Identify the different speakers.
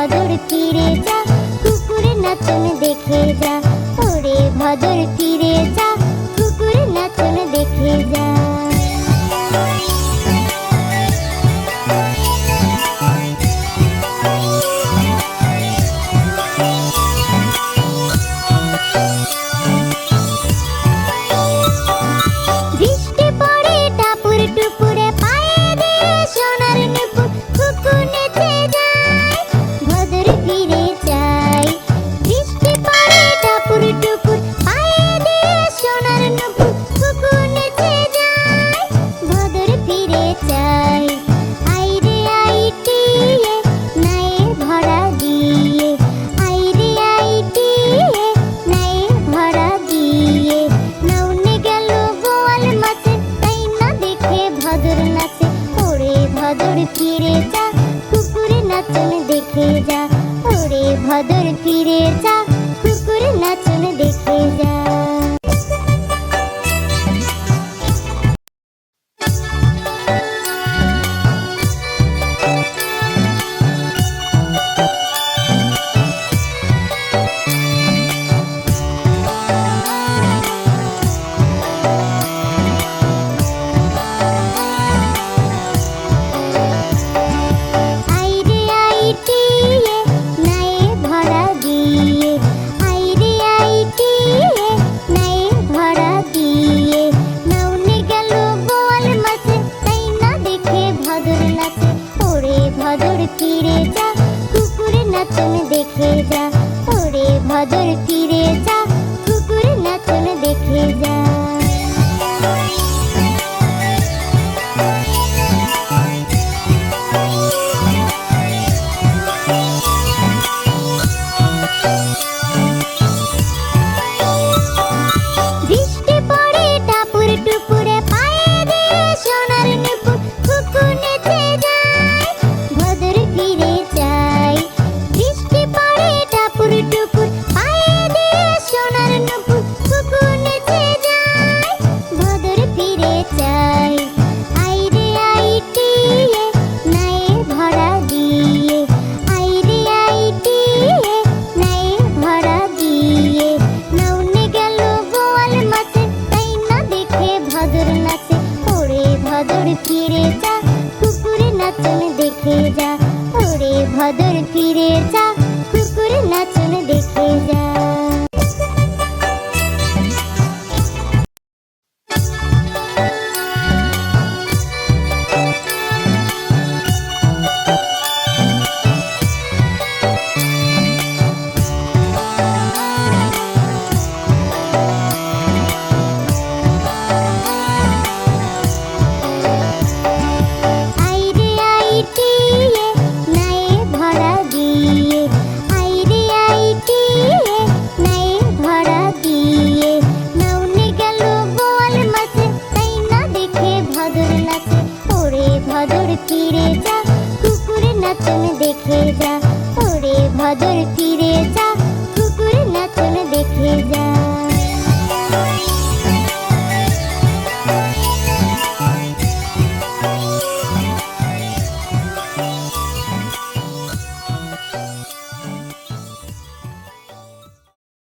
Speaker 1: ভদর তীরে যা কুকুরের নাচন দেখে যা ওরে ভদর তীরে যা। ফিরে যা কুকুর নাচন দেখে যা ওরে ভদর ফিরে যা কুকুর নাচন দেখে যা। নজর ফিরে যায় বাহাদুর পীরের চা बहादुर थी